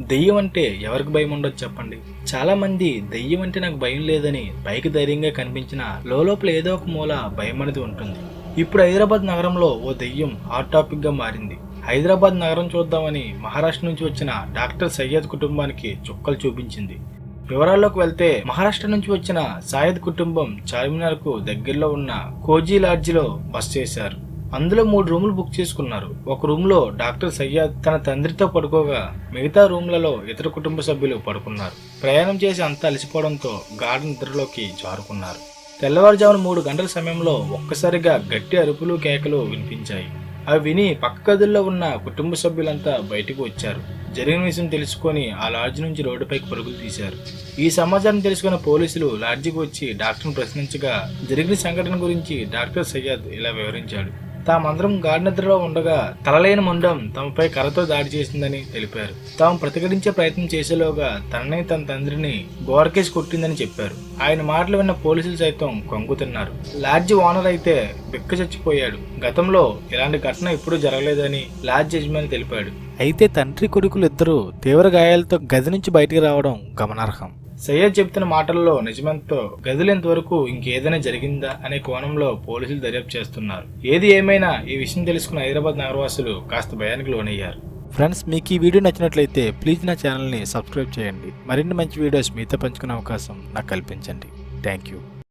దెయ్యం అంటే ఎవరికి భయం ఉండదు చెప్పండి. చాలా మంది దెయ్యం అంటే నాకు భయం లేదని పైకి ధైర్యంగా కనిపించిన లోపల ఏదో ఒక మూల భయం అనేది ఉంటుంది. ఇప్పుడు హైదరాబాద్ నగరంలో ఓ దెయ్యం హాట్ టాపిక్గా మారింది. హైదరాబాద్ నగరం చూద్దామని మహారాష్ట్ర నుంచి వచ్చిన డాక్టర్ సయ్యద్ కుటుంబానికి చుక్కలు చూపించింది. వివరాల్లోకి వెళ్తే మహారాష్ట్ర నుంచి వచ్చిన సాయద్ కుటుంబం చార్మినార్కు దగ్గరలో ఉన్న కోజీ లాడ్జిలో బస చేశారు. అందులో మూడు రూములు బుక్ చేసుకున్నారు. ఒక రూమ్లో డాక్టర్ సయ్యద్ తన తండ్రితో పడుకోగా మిగతా రూమ్లలో ఇతర కుటుంబ సభ్యులు పడుకున్నారు. ప్రయాణం చేసి అంతా అలసిపోవడంతో గాఢ నిద్రలోకి జారుకున్నారు. తెల్లవారుజామున మూడు గంటల సమయంలో ఒక్కసారిగా గట్టి అరుపులు కేకలు వినిపించాయి. అవి విని పక్క గదుల్లో ఉన్న కుటుంబ సభ్యులంతా బయటకు వచ్చారు. జరిగిన విషయం తెలుసుకొని ఆ లాడ్జ్ నుంచి రోడ్డుపైకి పరుగులు తీశారు. ఈ సమాచారం తెలుసుకున్న పోలీసులు లాడ్జికి వచ్చి డాక్టర్ను ప్రశ్నించగా జరిగిన సంఘటన గురించి డాక్టర్ సయ్యద్ ఇలా వివరించాడు. తామందరం గాఢనిద్రలో ఉండగా తలలేని ముండం తమపై కర్రతో దాడి చేసిందని తెలిపారు. తాము ప్రతిఘటించే ప్రయత్నం చేసేలోగా తనని తన తండ్రిని గోరకేసి కొట్టిందని చెప్పారు. ఆయన మాటలు విన్న పోలీసులు సైతం కొంగుతున్నారు లాడ్జి ఓనర్ అయితే బిక్క చచ్చిపోయాడు. గతంలో ఇలాంటి ఘటన ఎప్పుడూ జరగలేదని లాడ్జ్ యజమాని తెలిపాడు. అయితే తండ్రి కొడుకులు ఇద్దరు తీవ్ర గాయాలతో గది నుంచి బయటికి రావడం గమనార్హం. సయ్యద్ చెప్తున్న మాటల్లో నిజమెంతో గదిలో ఇంతవరకు ఇంకేదైనా జరిగిందా అనే కోణంలో పోలీసులు దర్యాప్తు చేస్తున్నారు. ఏది ఏమైనా ఈ విషయం తెలుసుకున్న హైదరాబాద్ నగరవాసులు కాస్త భయానికి లోనయ్యారు. ఫ్రెండ్స్ మీకు ఈ వీడియో నచ్చినట్లయితే ప్లీజ్ నా ఛానల్ని సబ్స్క్రైబ్ చేయండి. మరిన్ని మంచి వీడియోస్ మీతో పంచుకునే అవకాశం నాకు కల్పించండి. Thank you.